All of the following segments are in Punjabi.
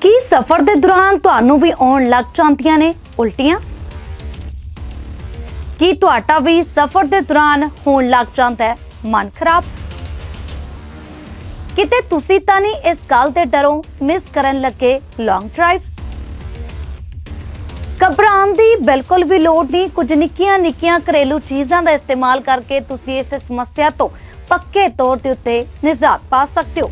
ਕੀ ਸਫ਼ਰ ਦੇ ਦੌਰਾਨ ਤੁਹਾਨੂੰ ਵੀ ਆਉਣ ਲੱਗ ਜਾਂਦੀਆਂ ਨੇ ਉਲਟੀਆਂ? ਕੀ ਤੁਹਾਡਾ ਵੀ ਸਫ਼ਰ ਦੇ ਦੌਰਾਨ ਹੋਣ ਲੱਗ ਜਾਂਦਾ ਹੈ ਮਨ ਖਰਾਬ? ਕਿਤੇ ਤੁਸੀਂ ਤਾਂ ਨਹੀਂ ਇਸ ਗੱਲ ਤੇ ਡਰੋ ਮਿਸ ਕਰਨ ਲੱਗੇ ਲੌਂਗ ਡਰਾਈਵ ਘਬਰਾਉਣ ਦੀ ਬਿਲਕੁਲ ਵੀ ਲੋੜ ਨਹੀਂ, ਕੁਝ ਨਿੱਕੀਆਂ ਨਿੱਕੀਆਂ ਘਰੇਲੂ ਚੀਜ਼ਾਂ ਦਾ ਇਸਤੇਮਾਲ ਕਰਕੇ ਤੁਸੀਂ ਇਸ ਸਮੱਸਿਆ ਤੋਂ ਪੱਕੇ ਤੌਰ ਦੇ ਉੱਤੇ ਨਿਜਾਤ ਪਾ ਸਕਦੇ ਹੋ।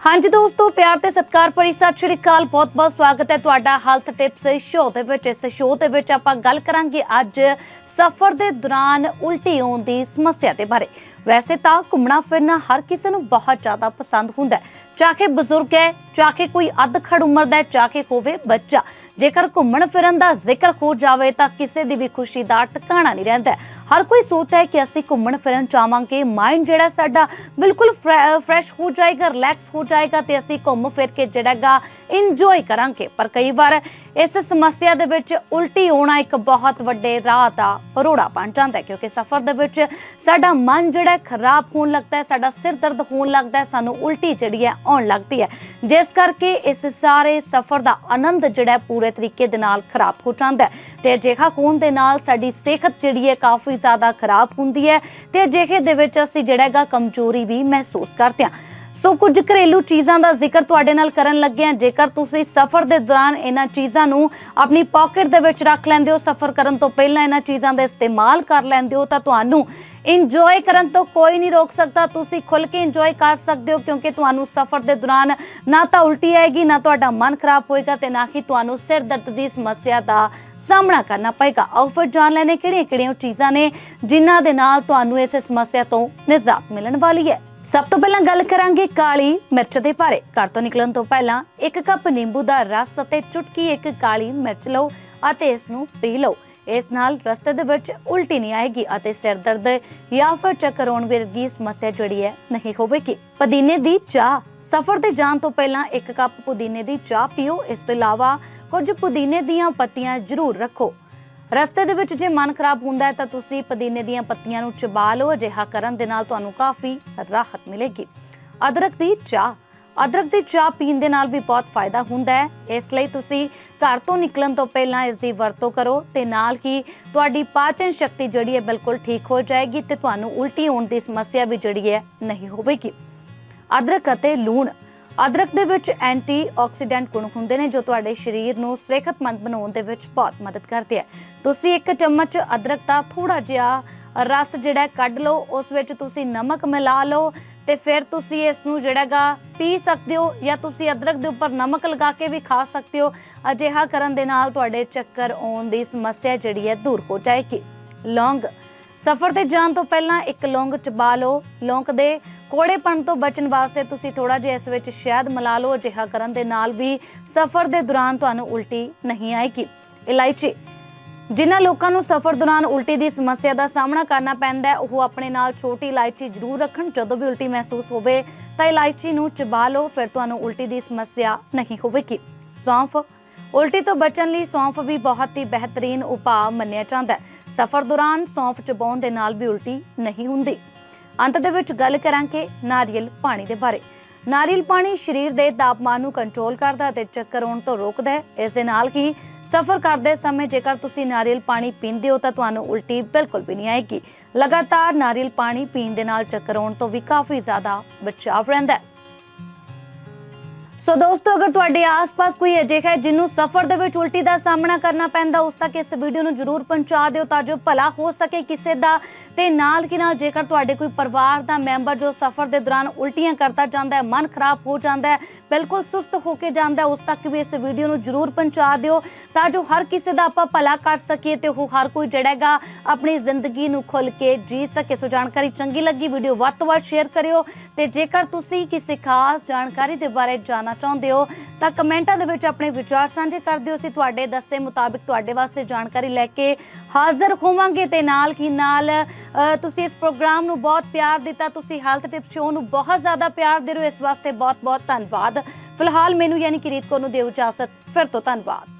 ਹਾਂਜੀ ਦੋਸਤੋ, ਪਿਆਰ ਤੇ ਸਤਿਕਾਰ ਭਰੀ ਸਤਿ ਸ਼੍ਰੀ ਅਕਾਲ। ਬਹੁਤ-ਬਹੁਤ ਸਵਾਗਤ ਹੈ ਤੁਹਾਡਾ ਹੈਲਥ ਟਿਪਸ ਸ਼ੋਅ ਦੇ ਵਿੱਚ। ਇਸ ਸ਼ੋਅ ਦੇ ਵਿੱਚ ਆਪਾਂ ਗੱਲ ਕਰਾਂਗੇ ਅੱਜ ਸਫ਼ਰ ਦੇ ਦੌਰਾਨ ਉਲਟੀ ਆਉਣ ਦੀ ਸਮੱਸਿਆ ਦੇ ਬਾਰੇ। ਵੈਸੇ ਤਾਂ ਘੁੰਮਣਾ ਫਿਰਨਾ ਹਰ ਕਿਸੇ ਨੂੰ ਬਹੁਤ ਜ਼ਿਆਦਾ ਪਸੰਦ ਹੁੰਦਾ ਹੈ। ਚਾਹੇ ਬਜ਼ੁਰਗ ਹੈ, ਚਾਹੇ ਕੋਈ ਅੱਧ ਖੜ ਉਮਰ ਦਾ ਹੈ, ਚਾਹੇ ਹੋਵੇ ਬੱਚਾ। ਜੇਕਰ ਘੁੰਮਣ ਫਿਰਨ ਦਾ ਜ਼ਿਕਰ ਹੋ ਜਾਵੇ ਤਾਂ ਕਿਸੇ ਦੀ ਵੀ ਖੁਸ਼ੀ ਦਾ ਟਿਕਾਣਾ ਨਹੀਂ ਰਹਿੰਦਾ ਹਰ ਕੋਈ ਸੋਚਦਾ ਹੈ ਕਿ ਅਸੀਂ ਘੁੰਮਣ ਫਿਰਨ ਚਾਹਾਂਗੇ ਮਾਈਂਡ ਜਿਹੜਾ ਸਾਡਾ ਬਿਲਕੁਲ ਫਰੈਸ਼ ਹੋ ਜਾਏਗਾ ਰਿਲੈਕਸ ਹੋ ਜਾਏਗਾ ਤੇ ਅਸੀਂ ਘੁੰਮ ਫਿਰ ਕੇ ਜਿਹੜਾਗਾ ਇੰਜੋਏ ਕਰਾਂਗੇ। ਪਰ ਕਈ ਵਾਰ ਇਸ ਸਮੱਸਿਆ ਦੇ ਵਿੱਚ ਉਲਟੀ ਹੋਣਾ ਇੱਕ ਬਹੁਤ ਵੱਡੇ ਰਾਹ ਦਾ ਰੋੜਾ ਬਣ ਜਾਂਦਾ ਹੈ, ਕਿਉਂਕਿ ਸਫ਼ਰ ਦੇ ਵਿੱਚ ਸਾਡਾ ਮਨ ਜਿਹੜਾ ਖਰਾਬ ਹੋਣ ਲੱਗਦਾ ਹੈ, ਸਾਡਾ ਸਿਰ ਦਰਦ ਹੋਣ ਲੱਗਦਾ ਹੈ, ਸਾਨੂੰ ਉਲਟੀ ਜਿਹੜੀ ਹੈ ਆਉਣ ਲੱਗਦੀ ਹੈ। ਜਿਸ ਕਰਕੇ ਇਸ ਸਾਰੇ ਸਫ਼ਰ ਦਾ ਆਨੰਦ ਜਿਹੜਾ ਪੂਰੇ ਤਰੀਕੇ ਦੇ ਨਾਲ ਖਰਾਬ ਹੋ ਜਾਂਦਾ ਹੈ। ਤੇ ਅਜਿਹਾ ਹੋਣ ਦੇ ਨਾਲ ਸਾਡੀ ਸਿਹਤ ਜਿਹੜੀ ਹੈ ਕਾਫੀ ਜ਼ਿਆਦਾ ਖਰਾਬ ਹੁੰਦੀ ਹੈ ਤੇ ਅਜਿਹੇ ਦੇ ਵਿੱਚ ਅਸੀਂ ਜਿਹੜਾ ਹੈਗਾ ਕਮਜ਼ੋਰੀ ਵੀ ਮਹਿਸੂਸ ਕਰਦੇ ਹਾਂ। ਸੋ ਕੁਝ ਘਰੇਲੂ ਚੀਜ਼ਾਂ ਦਾ ਜ਼ਿਕਰ ਤੁਹਾਡੇ ਨਾਲ ਕਰਨ ਲੱਗੇ ਹਾਂ। ਜੇਕਰ ਤੁਸੀਂ ਸਫ਼ਰ ਦੇ ਦੌਰਾਨ ਇਹਨਾਂ ਚੀਜ਼ਾਂ ਨੂੰ ਆਪਣੀ ਪਾਕਟ ਦੇ ਵਿੱਚ ਰੱਖ ਲੈਂਦੇ ਹੋ, ਸਫ਼ਰ ਕਰਨ ਤੋਂ ਪਹਿਲਾਂ ਇਹਨਾਂ ਚੀਜ਼ਾਂ ਦਾ ਇਸਤੇਮਾਲ ਕਰ ਲੈਂਦੇ ਹੋ, ਤਾਂ ਤੁਹਾਨੂੰ ਇੰਜੋਏ ਕਰਨ ਤੋਂ ਕੋਈ ਨਹੀਂ ਰੋਕ ਸਕਦਾ। ਤੁਸੀਂ ਖੁੱਲ ਕੇ ਇੰਜੋਏ ਕਰ ਸਕਦੇ ਹੋ, ਕਿਉਂਕਿ ਤੁਹਾਨੂੰ ਸਫ਼ਰ ਦੇ ਦੌਰਾਨ ਨਾ ਤਾਂ ਉਲਟੀ ਆਏਗੀ, ਨਾ ਤੁਹਾਡਾ ਮਨ ਖਰਾਬ ਹੋਏਗਾ ਤੇ ਨਾ ਹੀ ਤੁਹਾਨੂੰ ਸਿਰ ਦਰਦ ਦੀ ਸਮੱਸਿਆ ਦਾ ਸਾਹਮਣਾ ਕਰਨਾ ਪਏਗਾ। ਆਓ ਫਿਰ ਜਾਣ ਲੈਣੇ ਕਿਹੜੀਆਂ ਕਿਹੜੀਆਂ ਚੀਜ਼ਾਂ ਨੇ ਜਿਨ੍ਹਾਂ ਦੇ ਨਾਲ ਤੁਹਾਨੂੰ ਇਸ ਸਮੱਸਿਆ ਤੋਂ ਨਿਜਾਤ ਮਿਲਣ ਵਾਲੀ ਹੈ। ਸਭ ਤੋਂ ਪਹਿਲਾਂ ਗੱਲ ਕਰਾਂਗੇ ਕਾਲੀ ਮਿਰਚ ਦੇ ਬਾਰੇ। ਘਰ ਤੋਂ ਨਿਕਲਣ ਤੋਂ ਪਹਿਲਾਂ ਇੱਕ ਕੱਪ ਨਿੰਬੂ ਦਾ ਰਸ ਅਤੇ ਚੁਟਕੀ ਇੱਕ ਕਾਲੀ ਮਿਰਚ ਲਓ ਅਤੇ ਇਸ ਨੂੰ ਪੀ ਲਓ। ਇਸ ਨਾਲ ਰਸਤੇ ਦੇ ਵਿੱਚ ਉਲਟੀ ਨਹੀਂ ਆਏਗੀ ਅਤੇ ਸਿਰ ਦਰਦ ਜਾਂ ਫਿਰ ਚੱਕਰ ਆਉਣ ਵਰਗੀ ਸਮੱਸਿਆ ਜਿਹੜੀ ਹੈ ਨਹੀਂ ਹੋਵੇਗੀ। ਪੁਦੀਨੇ ਦੀ ਚਾਹ। ਸਫ਼ਰ ਤੇ ਜਾਣ ਤੋਂ ਪਹਿਲਾਂ ਇੱਕ ਕੱਪ ਪੁਦੀਨੇ ਦੀ ਚਾਹ ਪੀਓ। ਇਸ ਤੋਂ ਇਲਾਵਾ ਕੁਝ ਪੁਦੀਨੇ ਦੀਆਂ ਪੱਤੀਆਂ ਜ਼ਰੂਰ ਰੱਖੋ। ਰਸਤੇ ਦੇ ਵਿੱਚ ਜੇ ਮਨ ਖਰਾਬ ਹੁੰਦਾ ਹੈ ਤਾਂ ਤੁਸੀਂ ਪੁਦੀਨੇ ਦੀਆਂ ਪੱਤੀਆਂ ਨੂੰ ਚਬਾ ਲਓ, ਅਜਿਹਾ ਕਰਨ ਦੇ ਨਾਲ ਤੁਹਾਨੂੰ ਕਾਫੀ ਰਾਹਤ ਮਿਲੇਗੀ। ਅਦਰਕ ਦੀ ਚਾਹ। ਅਦਰਕ ਦੀ ਚਾਹ ਪੀਣ ਦੇ ਨਾਲ ਵੀ ਬਹੁਤ ਫਾਇਦਾ ਹੁੰਦਾ ਹੈ। ਇਸ ਲਈ ਤੁਸੀਂ ਘਰ ਤੋਂ ਨਿਕਲਣ ਤੋਂ ਪਹਿਲਾਂ ਇਸ ਦੀ ਵਰਤੋਂ ਕਰੋ ਤੇ ਨਾਲ ਹੀ ਤੁਹਾਡੀ ਪਾਚਨ ਸ਼ਕਤੀ ਜਿਹੜੀ ਹੈ ਬਿਲਕੁਲ ਠੀਕ ਹੋ ਜਾਏਗੀ ਤੇ ਤੁਹਾਨੂੰ ਉਲਟੀ ਹੋਣ ਦੀ ਸਮੱਸਿਆ ਵੀ ਜਿਹੜੀ ਹੈ ਨਹੀਂ ਹੋਵੇਗੀ। ਅਦਰਕ ਅਤੇ ਲੂਣ। ਅਦਰਕ ਦੇ ਵਿੱਚ ਐਂਟੀ ਆਕਸੀਡੈਂਟ ਗੁਣ ਹੁੰਦੇ ਨੇ ਜੋ ਤੁਹਾਡੇ ਸਰੀਰ ਨੂੰ ਸਿਹਤਮੰਦ ਬਣਾਉਣ ਦੇ ਵਿੱਚ ਬਹੁਤ ਮਦਦ ਕਰਦੇ ਆ। ਤੁਸੀਂ ਇੱਕ ਚਮਚ ਅਦਰਕ ਦਾ ਥੋੜਾ ਜਿਹਾ ਰਸ ਜਿਹੜਾ ਕੱਢ ਲਓ, ਉਸ ਵਿੱਚ ਤੁਸੀਂ ਨਮਕ ਮਿਲਾ ਲਓ ਤੇ ਫਿਰ ਤੁਸੀਂ ਇਸ ਨੂੰ ਜਿਹੜਾਗਾ ਪੀ ਸਕਦੇ ਹੋ ਜਾਂ ਤੁਸੀਂ ਅਦਰਕ ਦੇ ਉੱਪਰ ਨਮਕ ਲਗਾ ਕੇ ਵੀ ਖਾ ਸਕਦੇ ਹੋ। ਅਜਿਹਾ ਕਰਨ ਦੇ ਨਾਲ ਤੁਹਾਡੇ ਚੱਕਰ ਆਉਣ ਦੀ ਸਮੱਸਿਆ ਜਿਹੜੀ ਹੈ ਦੂਰ ਹੋ ਜਾਏਗੀ। ਲੌਂਗ। ਸਫ਼ਰ ਤੇ ਜਾਣ ਤੋਂ ਪਹਿਲਾਂ ਇੱਕ ਲੌਂਗ ਚਬਾ ਲਓ। ਲੌਂਗ ਦੇ ਕੋੜੇਪਣ ਤੋਂ ਬਚਣ ਵਾਸਤੇ ਤੁਸੀਂ ਥੋੜਾ ਜਿਹਾ ਇਸ ਵਿੱਚ ਸ਼ਹਿਦ ਮਿਲਾ ਲਓ, ਅਜਿਹਾ ਕਰਨ ਦੇ ਨਾਲ ਵੀ ਸਫ਼ਰ ਦੇ ਦੌਰਾਨ ਤੁਹਾਨੂੰ ਉਲਟੀ ਨਹੀਂ ਆਏਗੀ। ਇਲਾਇਚੀ। ਜਿਨ੍ਹਾਂ ਲੋਕਾਂ ਨੂੰ ਸਫ਼ਰ ਦੌਰਾਨ ਉਲਟੀ ਦੀ ਸਮੱਸਿਆ ਦਾ ਸਾਹਮਣਾ ਕਰਨਾ ਪੈਂਦਾ ਹੈ, ਉਹ ਆਪਣੇ ਨਾਲ ਛੋਟੀ ਇਲਾਇਚੀ ਜ਼ਰੂਰ ਰੱਖਣ। ਜਦੋਂ ਵੀ ਉਲਟੀ ਮਹਿਸੂਸ ਹੋਵੇ ਤਾਂ ਇਲਾਇਚੀ ਨੂੰ ਚਬਾ ਲਓ, ਫਿਰ ਤੁਹਾਨੂੰ ਉਲਟੀ ਦੀ ਸਮੱਸਿਆ ਨਹੀਂ ਹੋਵੇਗੀ। ਸੌਂਫ। ਉਲਟੀ ਤੋਂ ਬਚਣ ਲਈ ਸੌਂਫ ਵੀ ਬਹੁਤ ਹੀ ਬਿਹਤਰੀਨ ਉਪਾਅ ਮੰਨਿਆ ਜਾਂਦਾ ਹੈ। ਸਫ਼ਰ ਦੌਰਾਨ ਸੌਂਫ ਚਬਾਉਣ ਦੇ ਨਾਲ ਵੀ ਉਲਟੀ ਨਹੀਂ ਹੁੰਦੀ। ਅੰਤ ਦੇ ਵਿੱਚ ਗੱਲ ਕਰਾਂਗੇ ਨਾਰੀਅਲ ਪਾਣੀ ਦੇ ਬਾਰੇ। ਨਾਰੀਅਲ ਪਾਣੀ ਸਰੀਰ ਦੇ ਤਾਪਮਾਨ ਨੂੰ ਕੰਟਰੋਲ ਕਰਦਾ ਅਤੇ ਚੱਕਰ ਆਉਣ ਤੋਂ ਰੋਕਦਾ ਹੈ। ਇਸ ਦੇ ਨਾਲ ਹੀ ਸਫ਼ਰ ਕਰਦੇ ਸਮੇਂ ਜੇਕਰ ਤੁਸੀਂ ਨਾਰੀਅਲ ਪਾਣੀ ਪੀਂਦੇ ਹੋ ਤਾਂ ਤੁਹਾਨੂੰ ਉਲਟੀ ਬਿਲਕੁਲ ਵੀ ਨਹੀਂ ਆਏਗੀ। ਲਗਾਤਾਰ ਨਾਰੀਅਲ ਪਾਣੀ ਪੀਣ ਦੇ ਨਾਲ ਚੱਕਰ ਆਉਣ ਤੋਂ ਵੀ ਕਾਫੀ ਜ਼ਿਆਦਾ ਬਚਾਅ ਰਹਿੰਦਾ ਹੈ। ਸੋ ਦੋਸਤੋ ਅਗਰ ਤੁਹਾਡੇ ਆਸ-ਪਾਸ ਕੋਈ ਅਜਿਹਾ ਹੈ ਜਿਹਨੂੰ ਸਫ਼ਰ ਦੇ ਵਿੱਚ ਉਲਟੀ ਦਾ ਸਾਹਮਣਾ ਕਰਨਾ ਪੈਂਦਾ ਉਸ ਤੱਕ ਇਸ ਵੀਡੀਓ ਨੂੰ ਜਰੂਰ ਪਹੁੰਚਾ ਦਿਓ ਤਾਂ ਜੋ ਭਲਾ ਹੋ ਸਕੇ ਕਿਸੇ ਦਾ ਤੇ ਨਾਲ ਕੀ ਨਾਲ ਜੇਕਰ ਤੁਹਾਡੇ ਕੋਈ ਪਰਿਵਾਰ ਦਾ ਮੈਂਬਰ ਜੋ ਸਫ਼ਰ ਦੇ ਦੌਰਾਨ ਉਲਟੀਆਂ ਕਰਦਾ ਜਾਂਦਾ ਹੈ ਮਨ ਖਰਾਬ ਹੋ ਜਾਂਦਾ ਹੈ ਬਿਲਕੁਲ ਸੁਸਤ ਹੋ ਕੇ ਜਾਂਦਾ ਹੈ ਉਸ ਤੱਕ ਵੀ ਇਸ ਵੀਡੀਓ ਨੂੰ ਜਰੂਰ ਪਹੁੰਚਾ ਦਿਓ ਤਾਂ ਜੋ ਹਰ ਕਿਸੇ ਦਾ ਆਪਾਂ ਭਲਾ ਕਰ ਸਕੀਏ ਤੇ ਉਹ ਹਰ ਕੋਈ ਜਿਹੜਾ ਹੈਗਾ ਆਪਣੀ ਜ਼ਿੰਦਗੀ ਨੂੰ ਖੁੱਲ ਕੇ ਜੀ ਸਕੇ ਸੋ ਜਾਣਕਾਰੀ ਚੰਗੀ ਲੱਗੀ ਵੀਡੀਓ ਵੱਧ ਤੋਂ ਵੱਧ ਸ਼ੇਅਰ ਕਰਿਓ ਤੇ ਜੇਕਰ ਤੁਸੀਂ ਕਿਸੇ ਖਾਸ ਜਾਣਕਾਰੀ ਦੇ ਬਾਰੇ ਜਾਣਨਾ ਚਾਹੁੰਦੇ ਹੋ ਤਾਂ ਕਮੈਂਟਾਂ ਦੇ ਵਿੱਚ ਆਪਣੇ ਵਿਚਾਰ ਸਾਂਝੇ ਕਰ ਦਿਓ। ਅਸੀਂ ਤੁਹਾਡੇ ਦੱਸੇ ਮੁਤਾਬਿਕ ਤੁਹਾਡੇ ਵਾਸਤੇ ਜਾਣਕਾਰੀ ਲੈ ਕੇ ਹਾਜ਼ਰ ਹੋਵਾਂਗੇ ਤੇ ਨਾਲ ਕੀ ਨਾਲ ਤੁਸੀਂ ਇਸ ਪ੍ਰੋਗਰਾਮ ਨੂੰ ਬਹੁਤ ਪਿਆਰ ਦਿੱਤਾ, ਤੁਸੀਂ ਹੈਲਥ ਟਿਪਸ ਸ਼ੋਅ ਨੂੰ ਬਹੁਤ ਜ਼ਿਆਦਾ ਪਿਆਰ ਦੇ ਰਹੇ ਹੋ। ਇਸ ਵਾਸਤੇ ਬਹੁਤ ਬਹੁਤ ਧੰਨਵਾਦ। ਫਿਲਹਾਲ ਮੈਨੂੰ ਯਾਨੀ ਕਿ ਰੀਤ ਕੌਰ ਨੂੰ ਦਿਓ ਇਜਾਜ਼ਤ। ਫਿਰ ਤੋਂ ਧੰਨਵਾਦ।